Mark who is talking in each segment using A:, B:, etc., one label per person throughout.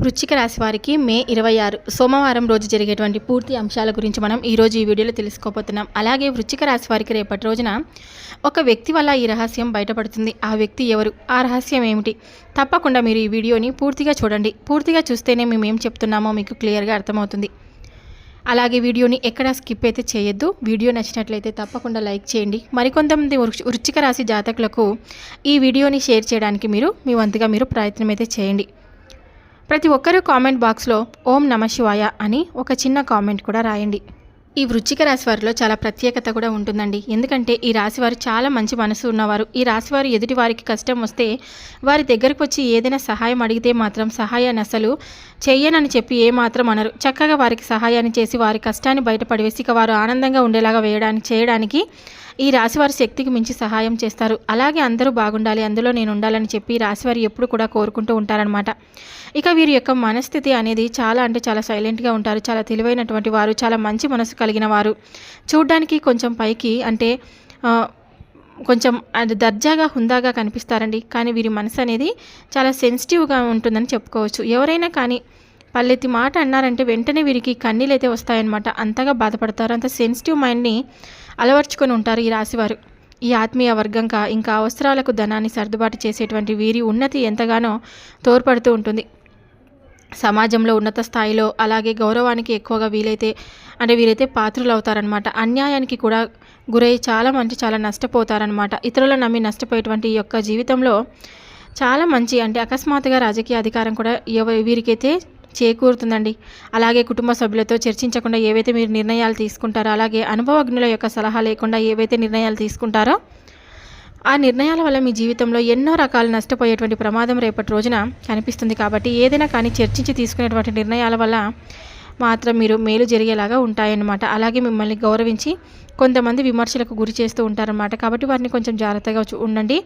A: వృశ్చిక రాశి వారికి మే ఇరవై ఆరు సోమవారం రోజు జరిగేటువంటి పూర్తి అంశాల గురించి మనం ఈరోజు ఈ వీడియోలో తెలుసుకోబోతున్నాం. అలాగే వృశ్చిక రాశి వారికి రేపటి రోజున ఒక వ్యక్తి వల్ల ఈ రహస్యం బయటపడుతుంది. ఆ వ్యక్తి ఎవరు? ఆ రహస్యం ఏమిటి? తప్పకుండా మీరు ఈ వీడియోని పూర్తిగా చూడండి. పూర్తిగా చూస్తేనే మేము ఏం చెప్తున్నామో మీకు క్లియర్గా అర్థమవుతుంది. అలాగే వీడియోని ఎక్కడ స్కిప్ అయితే చేయొద్దు. వీడియో నచ్చినట్లయితే తప్పకుండా లైక్ చేయండి. మరికొంతమంది వృచ్చిక రాశి జాతకులకు ఈ వీడియోని షేర్ చేయడానికి మీరు మీ వంతుగా మీరు ప్రయత్నం అయితే చేయండి. ప్రతి ఒక్కరూ కామెంట్ బాక్స్లో ఓం నమ శివాయ అని ఒక చిన్న కామెంట్ కూడా రాయండి. ఈ వృచ్చిక రాశి వారిలో చాలా ప్రత్యేకత కూడా ఉంటుందండి. ఎందుకంటే ఈ రాశి వారు చాలా మంచి మనసు ఉన్నవారు. ఈ రాశి వారు ఎదుటి వారికి కష్టం వస్తే వారి దగ్గరకు వచ్చి ఏదైనా సహాయం అడిగితే మాత్రం సహాయాన్ని అసలు చెయ్యనని చెప్పి ఏమాత్రం అనరు. చక్కగా వారికి సహాయాన్ని చేసి వారి కష్టాన్ని బయటపడివేసి ఇక వారు ఆనందంగా ఉండేలాగా వేయడానికి చేయడానికి ఈ రాశివారి శక్తికి మించి సహాయం చేస్తారు. అలాగే అందరూ బాగుండాలి అందులో నేను ఉండాలని చెప్పి రాశివారి ఎప్పుడు కూడా కోరుకుంటూ ఉంటారనమాట ఇక వీరి యొక్క మనస్థితి అనేది చాలా అంటే చాలా సైలెంట్గా ఉంటారు. చాలా తెలివైనటువంటి వారు చాలా మంచి మనసు కలిగిన వారు చూడ్డానికి కొంచెం పైకి అంటే కొంచెం అది దర్జాగా హుందాగా కనిపిస్తారండి. కానీ వీరి మనసు అనేది చాలా సెన్సిటివ్గా ఉంటుందని చెప్పుకోవచ్చు. ఎవరైనా కానీ పల్లెత్తి మాట అన్నారంటే వెంటనే వీరికి కన్నీళ్ళు అయితే వస్తాయన్నమాట. అంతగా బాధపడతారు. అంత సెన్సిటివ్ మైండ్ని అలవర్చుకొని ఉంటారు ఈ రాశివారు. ఈ ఆత్మీయ వర్గంగా ఇంకా అవసరాలకు ధనాన్ని సర్దుబాటు చేసేటువంటి వీరి ఉన్నతి ఎంతగానో తోడ్పడుతూ ఉంటుంది. సమాజంలో ఉన్నత స్థాయిలో అలాగే గౌరవానికి ఎక్కువగా వీలైతే అంటే వీరైతే పాత్రలు అవుతారనమాట అన్యాయానికి కూడా గురై చాలా మంచి చాలా నష్టపోతారనమాట ఇతరులను నమ్మి నష్టపోయేటువంటి ఈ యొక్క జీవితంలో చాలా మంచి అంటే అకస్మాత్తుగా రాజకీయ అధికారం కూడా వీరికైతే చేకూరుతుందండి. అలాగే కుటుంబ సభ్యులతో చర్చించకుండా ఏవైతే మీరు నిర్ణయాలు తీసుకుంటారో అలాగే అనుభవజ్ఞుల యొక్క సలహా లేకుండా ఏవైతే నిర్ణయాలు తీసుకుంటారో ఆ నిర్ణయాల వల్ల మీ జీవితంలో ఎన్నో రకాల నష్టపోయేటువంటి ప్రమాదం రేపటి రోజున కనిపిస్తుంది కాబట్టి ఏదైనా కానీ చర్చించి తీసుకునేటువంటి నిర్ణయాల వల్ల మాత్రం మీరు మేలు జరిగేలాగా ఉంటాయన్నమాట. అలాగే మిమ్మల్ని గౌరవించి కొంతమంది విమర్శలకు గురి చేస్తూ ఉంటారన్నమాట. కాబట్టి వారిని కొంచెం జాగ్రత్తగా ఉండండి.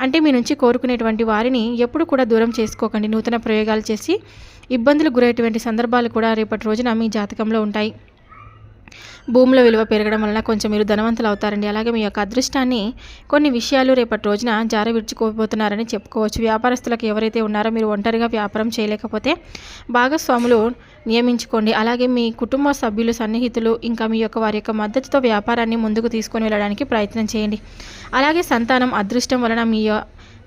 A: అంటే మీ నుంచి కోరుకునేటువంటి వారిని ఎప్పుడు కూడా దూరం చేసుకోకండి. నూతన ప్రయోగాలు చేసి ఇబ్బందులు గురయ్యేటువంటి సందర్భాలు కూడా రేపటి రోజున మీ జాతకంలో ఉంటాయి. భూముల విలువ పెరగడం వలన కొంచెం మీరు ధనవంతులు అవుతారండి. అలాగే మీ యొక్క అదృష్టాన్ని కొన్ని విషయాలు రేపటి రోజున జార విడుచుకోబోతున్నారని చెప్పుకోవచ్చు. వ్యాపారస్తులకు ఎవరైతే ఉన్నారో మీరు ఒంటరిగా వ్యాపారం చేయలేకపోతే భాగస్వాములు నియమించుకోండి. అలాగే మీ కుటుంబ సభ్యులు సన్నిహితులు ఇంకా మీ యొక్క వారి యొక్క మద్దతుతో వ్యాపారాన్ని ముందుకు తీసుకొని వెళ్ళడానికి ప్రయత్నం చేయండి. అలాగే సంతానం అదృష్టం వలన మీ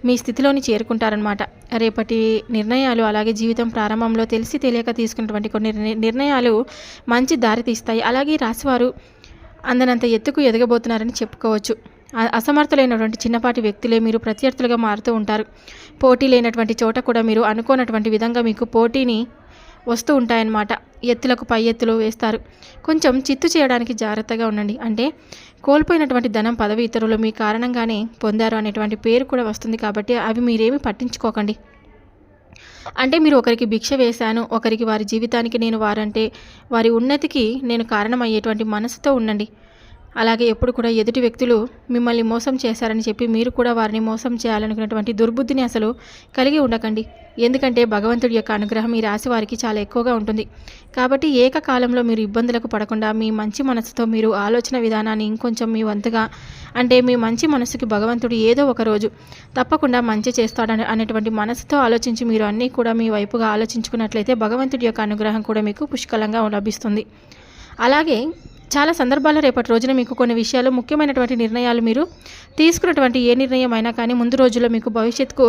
A: మీ స్థితిలోని చేరుకుంటారనమాట రేపటి నిర్ణయాలు అలాగే జీవితం ప్రారంభంలో తెలిసి తెలియక తీసుకున్నటువంటి కొన్ని నిర్ణయాలు మంచి దారి తీస్తాయి. అలాగే రాశివారు అందనంత ఎత్తుకు ఎదగబోతున్నారని చెప్పుకోవచ్చు. అసమర్థులైనటువంటి చిన్నపాటి వ్యక్తులే మీరు ప్రత్యర్థులుగా మారుతూ ఉంటారు. పోటీ లేనటువంటి చోట కూడా మీరు అనుకోనటువంటి విధంగా మీకు పోటీని వస్తూ ఉంటాయన్నమాట. ఎత్తులకు పై ఎత్తులు వేస్తారు. కొంచెం చిత్తు చేయడానికి జాగ్రత్తగా ఉండండి. అంటే కోల్పోయినటువంటి ధనం పదవి ఇతరులు మీ కారణంగానే పొందారు అనేటువంటి పేరు కూడా వస్తుంది కాబట్టి అవి మీరేమి పట్టించుకోకండి. అంటే మీరు ఒకరికి భిక్ష వేశాను ఒకరికి వారి జీవితానికి నేను వారంటే వారి ఉన్నతికి నేను కారణమయ్యేటువంటి మనసుతో ఉండండి. అలాగే ఎప్పుడు కూడా ఎదుటి వ్యక్తులు మిమ్మల్ని మోసం చేశారని చెప్పి మీరు కూడా వారిని మోసం చేయాలనుకున్నటువంటి దుర్బుద్ధిని అసలు కలిగి ఉండకండి. ఎందుకంటే భగవంతుడి యొక్క అనుగ్రహం ఈ రాశి వారికి చాలా ఎక్కువగా ఉంటుంది. కాబట్టి ఏకకాలంలో మీరు ఇబ్బందులకు పడకుండా మీ మంచి మనసుతో మీరు ఆలోచన విధానాన్ని ఇంకొంచెం మీ వంతుగా అంటే మీ మంచి మనసుకి భగవంతుడు ఏదో ఒక రోజు తప్పకుండా మంచి చేస్తాడని అనేటువంటి మనసుతో ఆలోచించి మీరు అన్నీ కూడా మీ వైపుగా ఆలోచించుకున్నట్లయితే భగవంతుడి యొక్క అనుగ్రహం కూడా మీకు పుష్కలంగా లభిస్తుంది. అలాగే చాలా సందర్భాల్లో రేపటి రోజున మీకు కొన్ని విషయాలు ముఖ్యమైనటువంటి నిర్ణయాలు మీరు తీసుకున్నటువంటి ఏ నిర్ణయం అయినా కానీ ముందు రోజుల్లో మీకు భవిష్యత్తుకు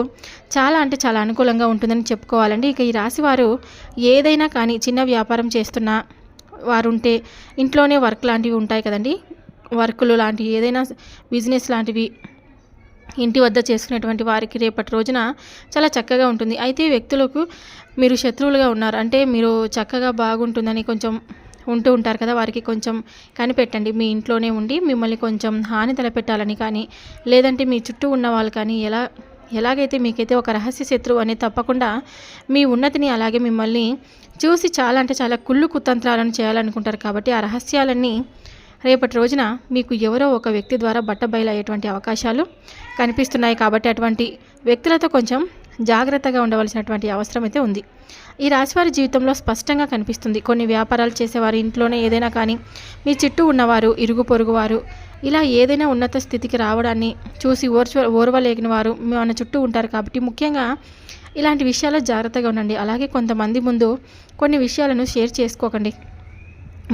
A: చాలా అంటే చాలా అనుకూలంగా ఉంటుందని చెప్పుకోవాలండి. ఇక ఈ రాశి వారు ఏదైనా కానీ చిన్న వ్యాపారం చేస్తున్న వారుంటే ఇంట్లోనే వర్క్ లాంటివి ఉంటాయి కదండి. వర్కులు లాంటివి ఏదైనా బిజినెస్ లాంటివి ఇంటి వద్ద చేసుకునేటువంటి వారికి రేపటి రోజున చాలా చక్కగా ఉంటుంది. అయితే వ్యక్తులకు మీరు శత్రువులుగా ఉన్నారు. అంటే మీరు చక్కగా బాగుంటుందని కొంచెం ఉంటూ ఉంటారు కదా వారికి కొంచెం కనిపెట్టండి. మీ ఇంట్లోనే ఉండి మిమ్మల్ని కొంచెం హాని తలపెట్టాలని కానీ లేదంటే మీ చుట్టూ ఉన్న వాళ్ళు కానీ ఎలా ఎలాగైతే మీకైతే ఒక రహస్య శత్రువు అనేది తప్పకుండా మీ ఉన్నతిని అలాగే మిమ్మల్ని చూసి చాలా అంటే చాలా కుళ్ళు కుతంత్రాలను చేయాలనుకుంటారు కాబట్టి ఆ రహస్యాలన్నీ రేపటి రోజున మీకు ఎవరో ఒక వ్యక్తి ద్వారా బట్టబయలయ్యేటువంటి అవకాశాలు కనిపిస్తున్నాయి కాబట్టి అటువంటి వ్యక్తులతో కొంచెం జాగ్రత్తగా ఉండవలసినటువంటి అవసరం అయితే ఉంది. ఈ రాశివారి జీవితంలో స్పష్టంగా కనిపిస్తుంది. కొన్ని వ్యాపారాలు చేసేవారు ఇంట్లోనే ఏదైనా కానీ మీ చుట్టూ ఉన్నవారు ఇరుగు పొరుగువారు ఇలా ఏదైనా ఉన్నత స్థితికి రావడాన్ని చూసి ఓర్చ ఓర్వలేగిన వారు మన చుట్టూ ఉంటారు కాబట్టి ముఖ్యంగా ఇలాంటి విషయాల్లో జాగ్రత్తగా ఉండండి. అలాగే కొంతమంది ముందు కొన్ని విషయాలను షేర్ చేసుకోకండి.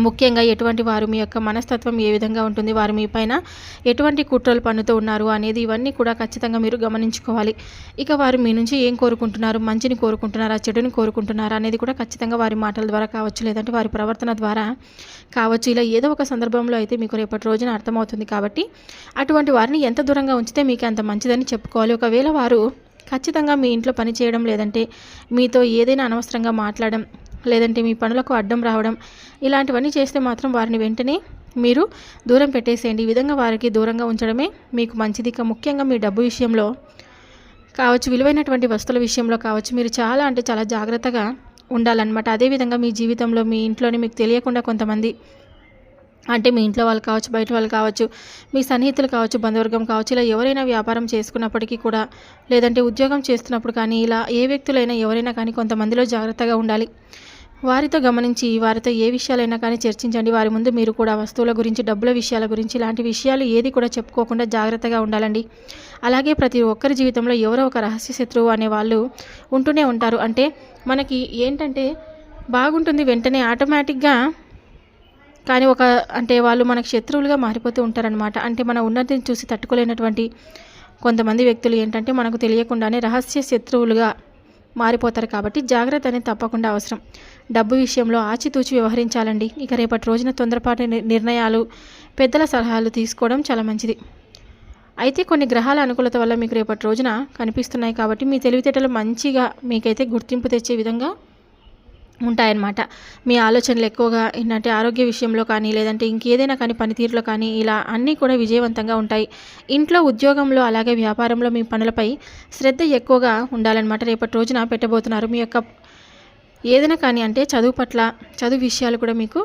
A: ముఖ్యంగా ఎటువంటి వారు మీ యొక్క మనస్తత్వం ఏ విధంగా ఉంటుంది వారు మీ పైన ఎటువంటి కుట్రలు పన్నుతూ ఉన్నారు అనేది ఇవన్నీ కూడా ఖచ్చితంగా మీరు గమనించుకోవాలి. ఇక వారు మీ నుంచి ఏం కోరుకుంటున్నారు మంచిని కోరుకుంటున్నారా చెడుని కోరుకుంటున్నారా అనేది కూడా ఖచ్చితంగా వారి మాటల ద్వారా కావచ్చు లేదంటే వారి ప్రవర్తన ద్వారా కావచ్చు. ఇలా ఏదో ఒక సందర్భంలో అయితే మీకు రేపటి రోజున అర్థమవుతుంది కాబట్టి అటువంటి వారిని ఎంత దూరంగా ఉంచితే మీకు అంత మంచిదని చెప్పుకోవాలి. ఒకవేళ వారు ఖచ్చితంగా మీ ఇంట్లో పని చేయడం లేదంటే మీతో ఏదైనా అనవసరంగా మాట్లాడడం లేదంటే మీ పనులకు అడ్డం రావడం ఇలాంటివన్నీ చేస్తే మాత్రం వారిని వెంటనే మీరు దూరం పెట్టేసేయండి. ఈ విధంగా వారికి దూరంగా ఉంచడమే మీకు మంచిది. ఇక ముఖ్యంగా మీ డబ్బు విషయంలో కావచ్చు విలువైనటువంటి వస్తువుల విషయంలో కావచ్చు మీరు చాలా అంటే చాలా జాగ్రత్తగా ఉండాలన్నమాట. అదేవిధంగా మీ జీవితంలో మీ ఇంట్లోనే మీకు తెలియకుండా కొంతమంది అంటే మీ ఇంట్లో వాళ్ళు కావచ్చు బయట వాళ్ళు కావచ్చు మీ సన్నిహితులు కావచ్చు బంధువర్గం కావచ్చు ఇలా ఎవరైనా వ్యాపారం చేసుకున్నప్పటికీ కూడా లేదంటే ఉద్యోగం చేస్తున్నప్పుడు కానీ ఇలా ఏ వ్యక్తులైనా ఎవరైనా కానీ కొంతమందిలో జాగ్రత్తగా ఉండాలి. వారితో గమనించి వారితో ఏ విషయాలైనా కానీ చర్చించండి. వారి ముందు మీరు కూడా వస్తువుల గురించి డబ్బుల విషయాల గురించి ఇలాంటి విషయాలు ఏది కూడా చెప్పుకోకుండా జాగ్రత్తగా ఉండాలండి. అలాగే ప్రతి ఒక్కరి జీవితంలో ఎవరో ఒక రహస్య శత్రువు అనే వాళ్ళు ఉంటూనే ఉంటారు. అంటే మనకి ఏంటంటే బాగుంటుంది వెంటనే ఆటోమేటిక్గా కానీ ఒక అంటే వాళ్ళు మనకు శత్రువులుగా మారిపోతూ ఉంటారనమాట అంటే మన ఉన్నతిని చూసి తట్టుకోలేనటువంటి కొంతమంది వ్యక్తులు ఏంటంటే మనకు తెలియకుండానే రహస్య శత్రువులుగా మారిపోతారు కాబట్టి జాగ్రత్త అనేది తప్పకుండా అవసరం. డబ్బు విషయంలో ఆచితూచి వ్యవహరించాలండి. ఇక రేపటి రోజున తొందరపాటు నిర్ణయాలు పెద్దల సలహాలు తీసుకోవడం చాలా మంచిది. అయితే కొన్ని గ్రహాల అనుకూలత వల్ల మీకు రేపటి రోజున కనిపిస్తున్నాయి కాబట్టి మీ తెలివితేటలు మంచిగా మీకైతే గుర్తింపు తెచ్చే విధంగా ఉంటాయన్నమాట. మీ ఆలోచనలు ఎక్కువగా ఏంటంటే ఆరోగ్య విషయంలో కానీ లేదంటే ఇంకేదైనా కానీ పనితీరులో కానీ ఇలా అన్నీ కూడా విజయవంతంగా ఉంటాయి. ఇంట్లో ఉద్యోగంలో అలాగే వ్యాపారంలో మీ పనులపై శ్రద్ధ ఎక్కువగా ఉండాలన్నమాట. రేపటి రోజున పెట్టబోతున్నారు. మీ యొక్క ఏదైనా కానీ అంటే చదువు పట్ల చదువు విషయాలు కూడా మీకు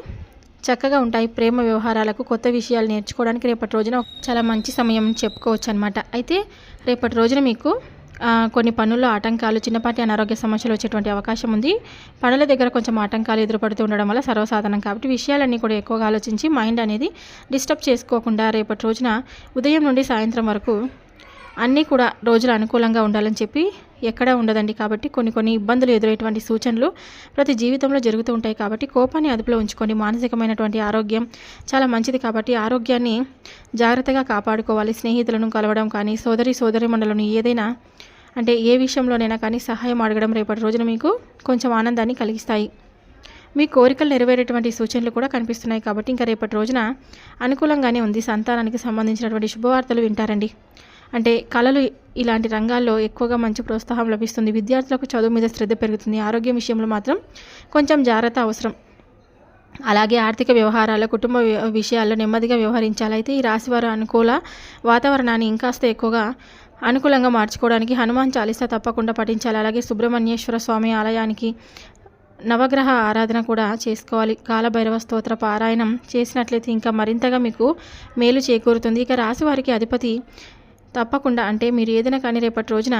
A: చక్కగా ఉంటాయి. ప్రేమ వ్యవహారాలకు కొత్త విషయాలు నేర్చుకోవడానికి రేపటి రోజున చాలా మంచి సమయం చెప్పుకోవచ్చు అనమాట అయితే రేపటి రోజున మీకు కొన్ని పనుల్లో ఆటంకాలు చిన్నపాటి అనారోగ్య సమస్యలు వచ్చేటువంటి అవకాశం ఉంది. పనుల దగ్గర కొంచెం ఆటంకాలు ఎదురుపడుతూ ఉండడం వల్ల సర్వసాధారణం కాబట్టి విషయాలన్నీ కూడా ఎక్కువగా ఆలోచించి మైండ్ అనేది డిస్టర్బ్ చేసుకోకుండా రేపటి రోజున ఉదయం నుండి సాయంత్రం వరకు అన్నీ కూడా రోజులు అనుకూలంగా ఉండాలని చెప్పి ఎక్కడా ఉండదండి కాబట్టి కొన్ని కొన్ని ఇబ్బందులు ఎదురయ్యేటువంటి సూచనలు ప్రతి జీవితంలో జరుగుతూ ఉంటాయి కాబట్టి కోపాన్ని అదుపులో ఉంచుకొని మానసికమైనటువంటి ఆరోగ్యం చాలా మంచిది కాబట్టి ఆరోగ్యాన్ని జాగ్రత్తగా కాపాడుకోవాలి. స్నేహితులను కలవడం కానీ సోదరి సోదరి మండలను ఏదైనా అంటే ఏ విషయంలోనైనా కానీ సహాయం అడగడం రేపటి రోజున మీకు కొంచెం ఆనందాన్ని కలిగిస్తాయి. మీ కోరికలు నెరవేరేటువంటి సూచనలు కూడా కనిపిస్తున్నాయి కాబట్టి ఇంకా రేపటి రోజున అనుకూలంగానే ఉంది. సంతానానికి సంబంధించినటువంటి శుభవార్తలు వింటారండి. అంటే కళలు ఇలాంటి రంగాల్లో ఎక్కువగా మంచి ప్రోత్సాహం లభిస్తుంది. విద్యార్థులకు చదువు మీద శ్రద్ధ పెరుగుతుంది. ఆరోగ్యం విషయంలో మాత్రం కొంచెం జాగ్రత్త అవసరం. అలాగే ఆర్థిక వ్యవహారాల కుటుంబ విషయాల్లో నెమ్మదిగా వ్యవహరించాలైతే ఈ రాశివారు అనుకూల వాతావరణాన్ని ఇంకాస్త ఎక్కువగా అనుకూలంగా మార్చుకోవడానికి హనుమాన్ చాలీసా తప్పకుండా పఠించాలి. అలాగే సుబ్రహ్మణ్యేశ్వర స్వామి ఆలయానికి నవగ్రహ ఆరాధన కూడా చేసుకోవాలి. కాలభైరవ స్తోత్ర పారాయణం చేసినట్లయితే ఇంకా మరింతగా మీకు మేలు చేకూరుతుంది. ఇక రాశి వారికి అధిపతి తప్పకుండా అంటే మీరు ఏదైనా కానీ రేపటి రోజున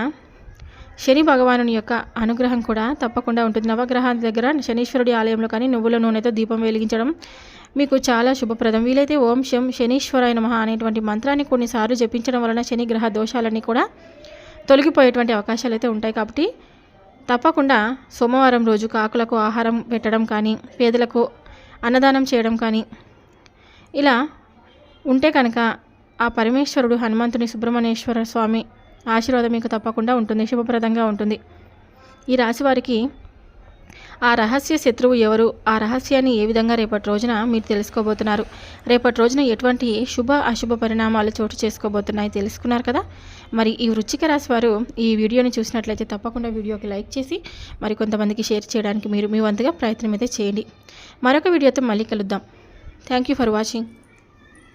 A: శని భగవాను యొక్క అనుగ్రహం కూడా తప్పకుండా ఉంటుంది. నవగ్రహాల దగ్గర శనీశ్వరుడి ఆలయంలో కానీ నువ్వుల నూనెతో దీపం వెలిగించడం మీకు చాలా శుభప్రదం. వీలైతే ఓం శం శనీశ్వరాయ నమ అనేటువంటి మంత్రాన్ని కొన్నిసార్లు జపించడం వలన శని గ్రహ దోషాలన్నీ కూడా తొలగిపోయేటువంటి అవకాశాలు అయితే ఉంటాయి కాబట్టి తప్పకుండా సోమవారం రోజు కాకులకు ఆహారం పెట్టడం కానీ పేదలకు అన్నదానం చేయడం కానీ ఇలా ఉంటే కనుక ఆ పరమేశ్వరుడు హనుమంతుని సుబ్రహ్మణ్యేశ్వర స్వామి ఆశీర్వాదం మీకు తప్పకుండా ఉంటుంది శుభప్రదంగా ఉంటుంది. ఈ రాశి వారికి ఆ రహస్య శత్రువు ఎవరు? ఆ రహస్యాన్ని ఏ విధంగా రేపటి రోజున మీరు తెలుసుకోబోతున్నారు? రేపటి రోజున ఎటువంటి శుభ అశుభ పరిణామాలు చోటు చేసుకోబోతున్నాయి తెలుసుకున్నారు కదా? మరి ఈ వృచ్చిక రాశి వారు ఈ వీడియోని చూసినట్లయితే తప్పకుండా వీడియోకి లైక్ చేసి మరి కొంతమందికి షేర్ చేయడానికి మీరు మీ వంతుగా ప్రయత్నం అయితే చేయండి. మరొక వీడియోతో మళ్ళీ కలుద్దాం. Thank you for watching